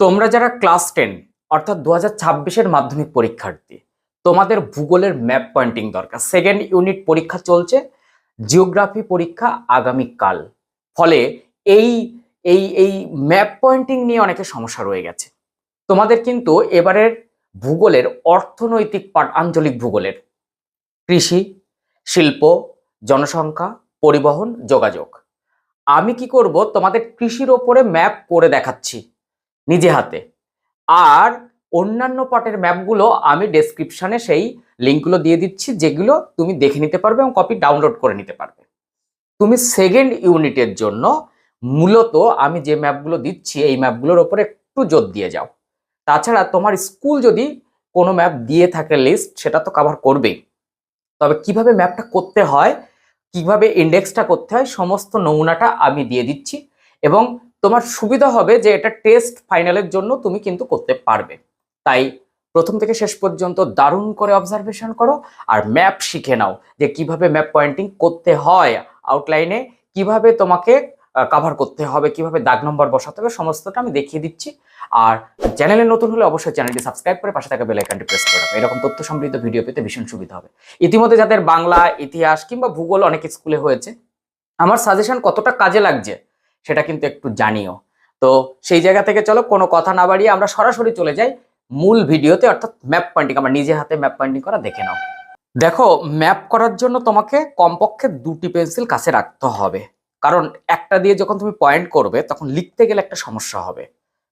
তোমরা যারা class ten, অর্থাৎ দু হাজার মাধ্যমিক পরীক্ষার্থী, তোমাদের ভূগোলের ম্যাপ পয়েন্টিং দরকার। সেকেন্ড ইউনিট পরীক্ষা চলছে জিওগ্রাফি পরীক্ষা আগামীকাল। ফলে এই এই এই ম্যাপ পয়েন্টিং নিয়ে অনেকের সমস্যা রয়ে গেছে। তোমাদের কিন্তু এবারের ভূগোলের অর্থনৈতিক পাঠ, আঞ্চলিক ভূগোলের। কৃষি, শিল্প, জনসংখ্যা, পরিবহন, যোগাযোগ। আমি কি করব? তোমাদের কৃষির ওপরে ম্যাপ করে দেখাচ্ছি। নিজে হাতে। আর অন্যান্য পার্টের ম্যাপগুলো আমি ডেসক্রিপশানে সেই লিঙ্কগুলো দিয়ে দিচ্ছি, যেগুলো তুমি দেখে নিতে পারবে এবং কপি ডাউনলোড করে নিতে পারবে। তুমি সেকেন্ড ইউনিটের জন্য মূলত আমি যে ম্যাপগুলো দিচ্ছি, এই ম্যাপগুলোর ওপরে একটু জোর দিয়ে যাও। তাছাড়া তোমার স্কুল যদি কোনো ম্যাপ দিয়ে থাকে লিস্ট সেটা তো কভার করবেই। তবে কীভাবে ম্যাপটা করতে হয়, কীভাবে ইন্ডেক্সটা করতে হয়, সমস্ত নমুনাটা আমি দিয়ে দিচ্ছি এবং তোমার সুবিধা হবে যে এটা টেস্ট ফাইনালের জন্য তুমি কিন্তু করতে পারবে। তাই প্রথম থেকে শেষ পর্যন্ত দারুণ করে অবজারভেশন করো আর ম্যাপ শিখে নাও যে কীভাবে ম্যাপ পয়েন্টিং করতে হয় আউটলাইনে কীভাবে তোমাকে কাভার করতে হবে, কীভাবে দাগ নম্বর বসাতে হবে, সমস্তটা আমি দেখিয়ে দিচ্ছি। আর চ্যানেলে নতুন হলে অবশ্যই চ্যানেলটি সাবস্ক্রাইব করে পাশে থাকা বেল আইকনটি প্রেস করে রাখো। এরকম তথ্য সমৃদ্ধ ভিডিও পেতে ভীষণ সুবিধা হবে। ইতিমধ্যে যাদের বাংলা, ইতিহাস কিংবা ভূগোল অনেক স্কুলে হয়েছে, আমার সাজেশন কতটা কাজে লাগছে সেটা কিন্তু একটু জানিও। তো সেই জায়গা থেকে চলো, কোনো কথা না বাড়িয়ে আমরা সরাসরি চলে যাই মূল ভিডিওতে, অর্থাৎ ম্যাপ পয়েন্টিং আমার নিজে হাতে ম্যাপ পয়েন্টিং করা দেখে নাও। দেখো ম্যাপ করার জন্য তোমাকে কমপক্ষে দুটি পেন্সিল কাছে রাখতে হবে। কারণ একটা দিয়ে যখন তুমি পয়েন্ট করবে, তখন লিখতে গেলে একটা সমস্যা হবে।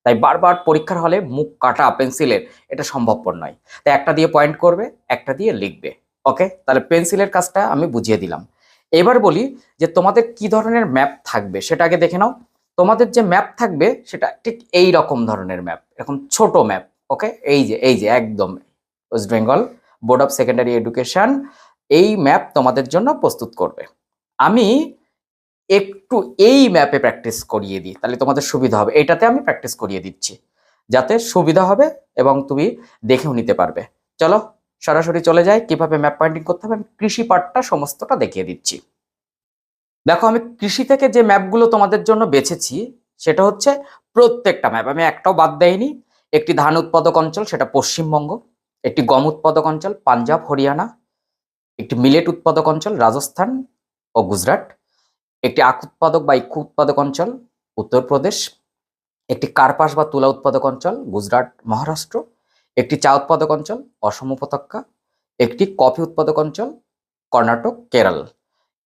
তাই বারবার পরীক্ষার হলে মুখ কাটা পেন্সিলের এটা সম্ভবপর নয়। তাই একটা দিয়ে পয়েন্ট করবে, একটা দিয়ে লিখবে। ওকে তাহলে পেন্সিলের কাজটা আমি বুঝিয়ে দিলাম। এবার বলি যে তোমাদের কি ধরনের ম্যাপ থাকবে সেটা আগে দেখে নাও। তোমাদের যে ম্যাপ থাকবে সেটা ঠিক এই রকম ধরনের ম্যাপ। এরকম ছোট ম্যাপ, ওকে? এই যে এই যে, একদম West Bengal Board of Secondary Education, এই ম্যাপ তোমাদের জন্য প্রস্তুত করবে। আমি একটু এই ম্যাপে প্র্যাকটিস করিয়ে দিই, তাহলে তোমাদের সুবিধা হবে। এটাতে আমি প্র্যাকটিস করিয়ে দিচ্ছি, যাতে সুবিধা হবে এবং তুমি দেখেও নিতে পারবে। চলো। সরাসরি চলে যাই কীভাবে ম্যাপ পয়েন্টিং করতে হবে, আমি কৃষি পার্টটা সমস্তটা দেখিয়ে দিচ্ছি। দেখো, আমি কৃষি থেকে যে ম্যাপগুলো তোমাদের জন্য বেছেছি, সেটা হচ্ছে প্রত্যেকটা ম্যাপ আমি একটাও বাদ দেয়নি একটি ধান উৎপাদক অঞ্চল, সেটা পশ্চিমবঙ্গ। একটি গম উৎপাদক অঞ্চল, পাঞ্জাব, হরিয়ানা। একটি মিলেট উৎপাদক অঞ্চল, রাজস্থান ও গুজরাট। একটি আখ উৎপাদক বা ইক্ষু উৎপাদক অঞ্চল, উত্তরপ্রদেশ। একটি কার্পাস বা তুলা উৎপাদক অঞ্চল, গুজরাট, মহারাষ্ট্র। একটি চা উৎপাদক অঞ্চল, অসম উপত্যকা, একটি কফি উৎপাদক অঞ্চল, কর্ণাটক, কেরল।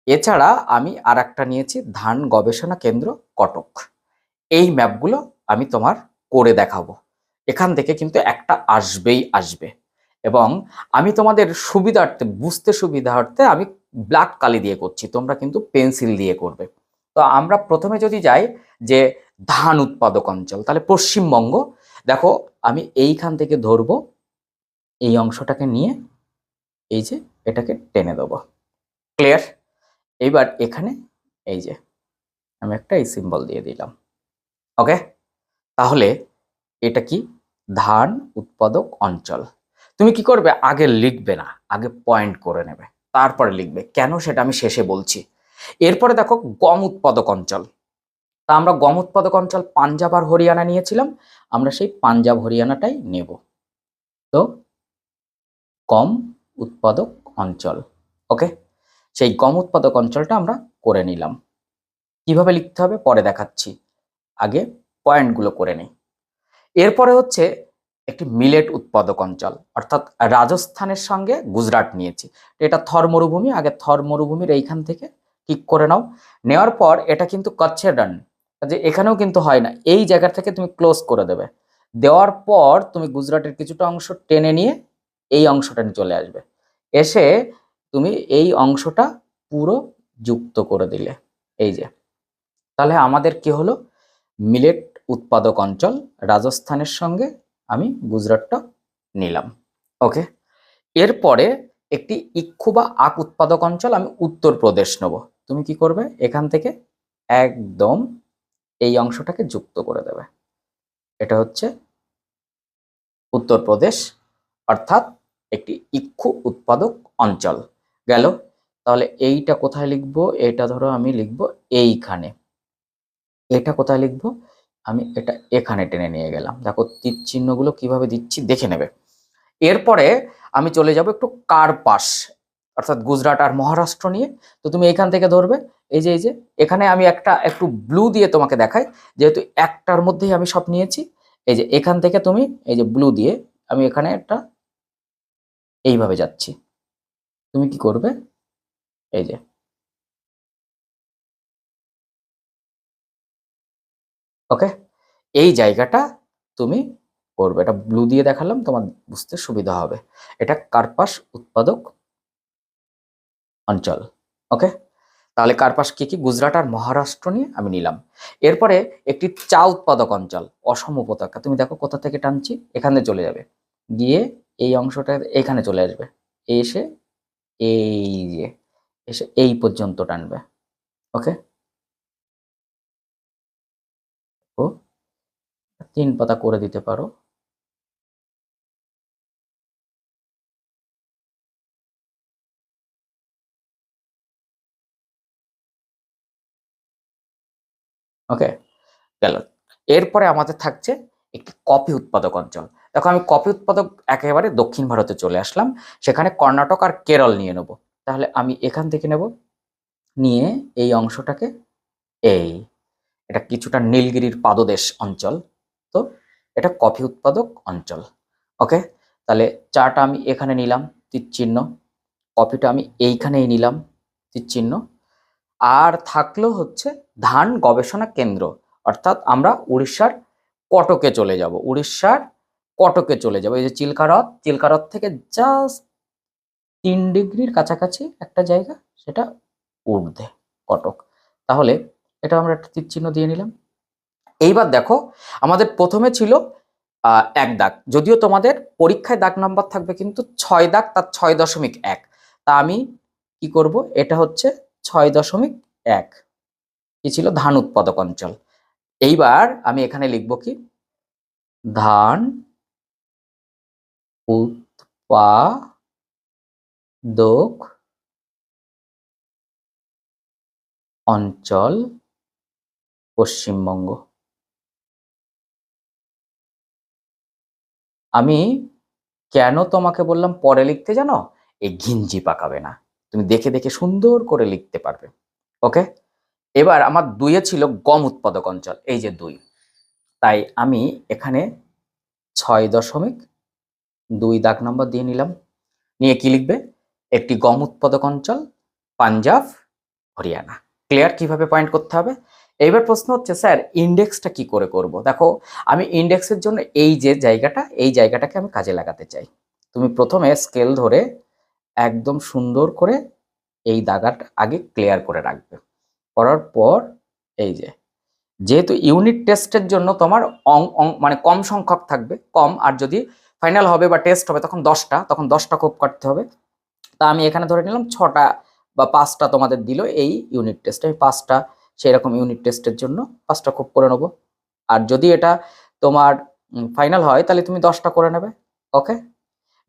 এছাড়া আমি আর একটা নিয়েছি, ধান গবেষণা কেন্দ্র, কটক। এই ম্যাপগুলো আমি তোমার করে দেখাবো। এখান থেকে কিন্তু একটা আসবেই আসবে। এবং আমি তোমাদের সুবিধার্থে, বুঝতে সুবিধার্থে আমি ব্ল্যাক কালি দিয়ে করছি, তোমরা কিন্তু পেন্সিল দিয়ে করবে। তো আমরা প্রথমে যদি যাই যে ধান উৎপাদক অঞ্চল, তাহলে পশ্চিমবঙ্গ দেখো, আমি এইখান থেকে ধরবো, এই অংশটাকে নিয়ে, এই যে এটাকে টেনে দেবো। ক্লিয়ার এইবার এখানে, এই যে, আমি একটা এই সিম্বল দিয়ে দিলাম। ওকে তাহলে এটা কি? ধান উৎপাদক অঞ্চল। তুমি কি করবে? আগে লিখবে না, আগে পয়েন্ট করে নেবে। তারপরে লিখবে। কেন সেটা আমি শেষে বলছি? এরপরে দেখো গম উৎপাদক অঞ্চল। তা আমরা গম উৎপাদক অঞ্চল পাঞ্জাব আর হরিয়ানা নিয়েছিলাম, আমরা সেই পাঞ্জাব হরিয়ানাটাই নেব। তো গম উৎপাদক অঞ্চল, ওকে? সেই গম উৎপাদক অঞ্চলটা আমরা করে নিলাম। কীভাবে লিখতে হবে? পরে দেখাচ্ছি। আগে পয়েন্টগুলো করে নিই। এরপরে হচ্ছে একটি মিলেট উৎপাদক অঞ্চল, অর্থাৎ রাজস্থানের সঙ্গে গুজরাট নিয়েছি। এটা থর মরুভূমি, আগে থর মরুভূমির এইখান থেকে ঠিক করে নাও। নেওয়ার পর এটা কিন্তু কচ্ছের রান যে এখানেও কিন্তু হয় না। এই জায়গা থেকে তুমি ক্লোজ করে দেবে। দেওয়ার পর তুমি গুজরাটের কিছুটা অংশ টেনে নিয়ে এই অংশটা নিয়ে চলে আসবে। এসে তুমি এই অংশটা পুরো যুক্ত করে দিলে। এই যে। তাহলে আমাদের কি হলো? মিলেট উৎপাদক অঞ্চল রাজস্থানের সঙ্গে আমি গুজরাটটা নিলাম। ওকে এরপরে একটি ইক্ষু বা আখ উৎপাদক অঞ্চল আমি উত্তরপ্রদেশ নেব। তুমি কি করবে? এখান থেকে একদম এই অংশটাকে যুক্ত করে দেবে। এটা হচ্ছে উত্তরপ্রদেশ, অর্থাৎ একটি ইক্ষু উৎপাদক অঞ্চল। গেল। তাহলে এইটা কোথায় লিখব? এটা ধরো আমি লিখব এইখানে। এটা কোথায় লিখব? আমি এটা এখানে টেনে নিয়ে গেলাম। দেখো তীর চিহ্নগুলো কীভাবে দিচ্ছি দেখে নেবে। এরপরে আমি চলে যাব একটু কার পাশ অর্থাৎ গুজরাট আর মহারাষ্ট্র নিয়ে। তো তুমি এখান থেকে ধরবে, এই যে এই যে, এখানে আমি একটা, একটু ব্লু দিয়ে তোমাকে দেখাই। যেহেতু একটার মধ্যেই আমি সব নিয়েছি, এই যে, এখান থেকে তুমি, এই যে ব্লু দিয়ে আমি এখানে একটা এইভাবে যাচ্ছি। তুমি কি করবে? এই যে। ওকে? এই জায়গাটা তুমি করবে। এটা ব্লু দিয়ে দেখালাম, তোমার বুঝতে সুবিধা হবে। এটা কার্পাস উৎপাদক অঞ্চল, ওকে? তাহলে কার্পাস কি কি? গুজরাট আর মহারাষ্ট্র নিয়ে আমি নিলাম। এরপরে একটি চা উৎপাদক অঞ্চল, অসম উপত্যকা। তুমি দেখো কোথা থেকে টানছি? এখানে চলে যাবে। গিয়ে এই অংশটা এখানে চলে আসবে। এসে এই যে, এসে এই পর্যন্ত টানবে, ওকে? ও, তিন পাতা করে দিতে পারো। ওকে গেল। এরপরে আমাদের থাকছে একটি কফি উৎপাদক অঞ্চল। দেখো, আমি কফি উৎপাদক একেবারে দক্ষিণ ভারতে চলে আসলাম। সেখানে কর্ণাটক আর কেরল নিয়ে নেব। তাহলে আমি এখান থেকে নেব। নিয়ে এই অংশটাকে এই, এটা কিছুটা নীলগিরির পাদদেশ অঞ্চল। তো এটা কফি উৎপাদক অঞ্চল। ওকে তাহলে চাটা আমি এখানে নিলাম তীরচিহ্ন কফিটা আমি এইখানেই নিলাম তীরচিহ্ন আর থাকল হচ্ছে ধান গবেষণা কেন্দ্র। অর্থাৎ আমরা উড়িষ্যার কটকে চলে যাব, উড়িষ্যার কটকে চলে যাব। এই যে চিল্কারত চিল্কারত থেকে জাস্ট তিন ডিগ্রির কাছাকাছি একটা জায়গা, সেটা ঊর্ধ্বে কটক। তাহলে এটা আমরা একটা তীর চিহ্ন দিয়ে নিলাম। এইবার দেখো, আমাদের প্রথমে ছিল এক দাগ। যদিও তোমাদের পরীক্ষায় দাগ নাম্বার থাকবে, কিন্তু ছয় দাগ তার ছয় দশমিক এক। তা আমি কি করব? এটা হচ্ছে ছয় দশমিক এক। কি ছিল? ধান উৎপাদক অঞ্চল। এইবার আমি এখানে লিখব কি? ধান উৎপাদক অঞ্চল পশ্চিমবঙ্গ। আমি কেন তোমাকে বললাম পরে লিখতে জানো? এই ঘিঞ্জি পাকাবে না। তুমি দেখে দেখে সুন্দর করে লিখতে পারবে ওকে এবার আমার দুইয়ে ছিল গম উৎপাদক অঞ্চল, এই যে দুই। তাই আমি এখানে ছয় দশমিক দুই দাগ নম্বর দিয়ে নিলাম। নিয়ে কি লিখবে? একটি গম উৎপাদক অঞ্চল, পাঞ্জাব, হরিয়ানা। ক্লিয়ার কীভাবে পয়েন্ট করতে হবে? এইবার প্রশ্ন হচ্ছে, স্যার ইন্ডেক্সটা কি করে করব? দেখো, আমি ইন্ডেক্সের জন্য এই যে জায়গাটা, এই জায়গাটাকে আমি কাজে লাগাতে চাই। তুমি প্রথমে স্কেল ধরে একদম সুন্দর করে এই দাগাটা আগে ক্লিয়ার করে রাখবে। করার পর এই যে, যেহেতু ইউনিট টেস্টের জন্য তোমার অং অং মানে কম সংখ্যক থাকবে, কম, আর যদি ফাইনাল হবে বা টেস্ট হবে তখন দশটা তখন দশটা কোপ কাটতে হবে। তা আমি এখানে ধরে নিলাম ছটা বা পাঁচটা তোমাদের দিল এই ইউনিট টেস্টে আমি পাঁচটা সেই রকম ইউনিট টেস্টের জন্য পাঁচটা কোপ করে নেব। আর যদি এটা তোমার ফাইনাল হয় তাহলে তুমি দশটা করে নেবে ওকে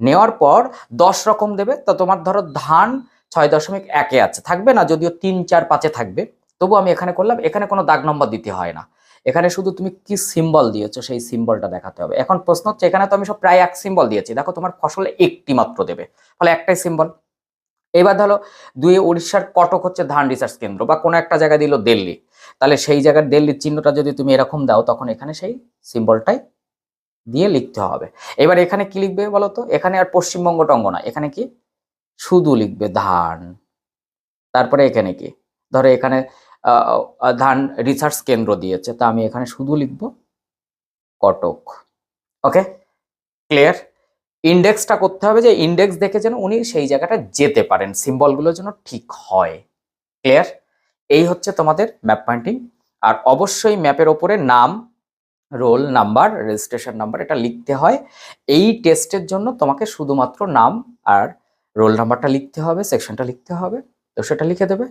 নেওয়ার পর দশ রকম দেবে। তো তোমার ধরো ধান ছয় দশমিক একে আছে। থাকবে না? যদিও তিন, চার, পাঁচে থাকবে। তবু আমি এখানে করলাম, এখানে কোনো দাগ নম্বর দিতে হয় না। এখানে শুধু তুমি কি সিম্বল দিয়েছ সেই সিম্বলটা দেখাতে হবে। এখন প্রশ্ন হচ্ছে, এখানে তো আমি সব প্রায় এক সিম্বল দিয়েছি। দেখো তোমার ফসলে একটি মাত্র দেবে। ফলে একটাই সিম্বল এবার ধরো, দুই উড়িষ্যার কটক হচ্ছে ধান রিসার্চ কেন্দ্র বা কোনো একটা জায়গায় দিল দিল্লি। তাহলে সেই জায়গার দিল্লির চিহ্নটা যদি তুমি এরকম দাও, তখন এখানে সেই সিম্বলটাই দিয়ে লিখতে হবে। এবার এখানে কি লিখবে বলো তো এখানে আর পশ্চিমবঙ্গ টঙ্গ না এখানে কি? শুধু লিখবে ধান। তারপরে এখানে কি? ধরো এখানে ধান রিসার্চ কেন্দ্র দিয়েছে। তা আমি এখানে শুধু লিখব কটক। ওকে? ক্লিয়ার ইন্ডেক্সটা করতে হবে যে ইন্ডেক্স দেখে যেন উনি সেই জায়গাটা যেতে পারেন। সিম্বলগুলো যেন ঠিক হয়। ক্লিয়ার এই হচ্ছে তোমাদের ম্যাপ পয়েন্টিং আর অবশ্যই ম্যাপের ওপরে নাম রোল নাম্বার, রেজিস্ট্রেশন নাম্বার এটা লিখতে হয়। এই টেস্টের জন্য তোমাকে শুধুমাত্র নাম আর রোল নাম্বারটা লিখতে হবে, সেকশনটা লিখতে হবে। তো সেটা লিখে দেবে,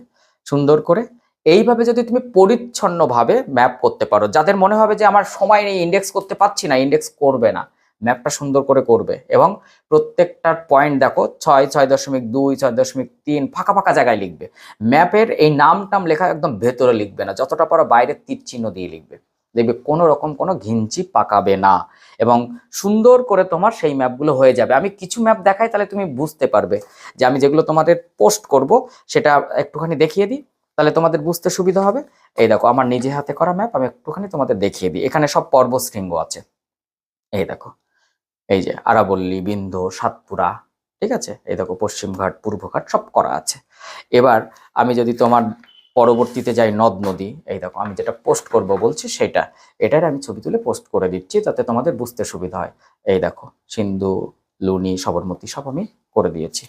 সুন্দর করে। এইভাবে যদি তুমি পরিচ্ছন্নভাবে ম্যাপ করতে পারো, যাদের মনে হবে যে আমার সময় নেই ইন্ডেক্স করতে পারছি না ইন্ডেক্স করবে না, ম্যাপটা সুন্দর করে করবে এবং প্রত্যেকটার পয়েন্ট দেখো, ছয় ছয় দশমিক দুই, ছয় দশমিক তিন, ফাঁকা ফাঁকা জায়গায় লিখবে। ম্যাপের এই নাম টাম লেখা একদম ভেতরে লিখবে না, যতটা পারো বাইরের তীর চিহ্ন দিয়ে লিখবে। দেখবে কোনো রকম কোনো ঘিঞ্চি পাকাবে না এবং সুন্দর করে তোমার সেই ম্যাপগুলো হয়ে যাবে। আমি কিছু ম্যাপ দেখাই তাহলে তুমি বুঝতে পারবে যে আমি যেগুলো তোমাদের পোস্ট করব সেটা একটুখানি দেখিয়ে দিই, তাহলে তোমাদের বুঝতে সুবিধা হবে। এই দেখো, আমার নিজে হাতে করা ম্যাপ আমি একটুখানি তোমাদের দেখিয়ে দিই। এখানে সব পর্বশৃঙ্গ আছে। এই দেখো, এই যে আরাবল্লী, বিন্ধ্য, সাতপুরা, ঠিক আছে? এই দেখো, পশ্চিমঘাট, পূর্বঘাট সব করা আছে। এবার আমি যদি তোমার পরবর্তীতে যাই নদ নদী, এই দেখো আমি যেটা পোস্ট করব বলছি সেটা। এটার আমি ছবি তুলে পোস্ট করে দিচ্ছি যাতে তোমাদের বুঝতে সুবিধা হয়। এই দেখো, সিন্ধু, লুনি, সবরমতি সব আমি করে দিয়েছি।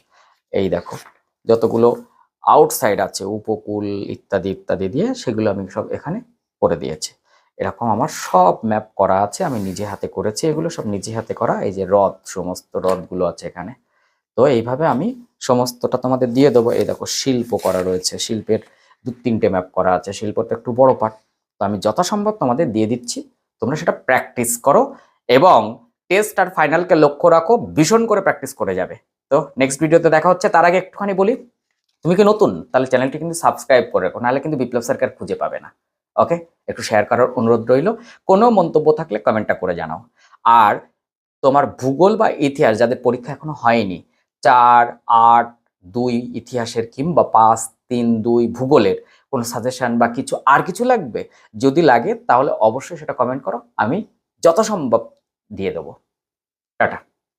এই দেখো, যতগুলো আউটসাইড আছে, উপকূল ইত্যাদি ইত্যাদি দিয়ে সেগুলো আমি সব এখানে করে দিয়েছি। এরকম আমার সব ম্যাপ করা আছে, আমি নিজে হাতে করেছি। এগুলো সব নিজে হাতে করা, এই যে হ্রদ, সমস্ত হ্রদগুলো আছে এখানে। তো এইভাবে আমি সমস্তটা তোমাদের দিয়ে দেবো। এই দেখো, শিল্প করা রয়েছে। শিল্পের দু তিনটে ম্যাপ করা আছে, শিল্পটা একটু বড় পার্ট তো আমি যথাসম্ভব তোমাদের দিয়ে দিচ্ছি, তোমরা সেটা প্র্যাকটিস করো এবং টেস্ট আর ফাইনালকে লক্ষ্য রাখো, ভীষণ করে প্র্যাকটিস করে যাবে। তো নেক্সট ভিডিওতে দেখা হচ্ছে, তার আগে একটুখানি বলি, তুমি কি নতুন? তাহলে চ্যানেলটি কিন্তু সাবস্ক্রাইব করে রাখো, নাহলে কিন্তু বিপ্লব সরকার খুঁজে পাবে না। ওকে একটু শেয়ার করার অনুরোধ রইল। কোনো মন্তব্য থাকলে কমেন্টটা করে জানাও। আর তোমার ভূগোল বা ইতিহাস যাদের পরীক্ষা এখনও হয়নি, চার, আট, দুই ইতিহাসের কিংবা পাঁচ তিন, দুই ভূগোলের কোনো সাজেশন বা কিছু আর কিছু লাগবে? যদি লাগে তাহলে অবশ্যই সেটা কমেন্ট করো, আমি যথাসম্ভব দিয়ে দেবো। টাটা।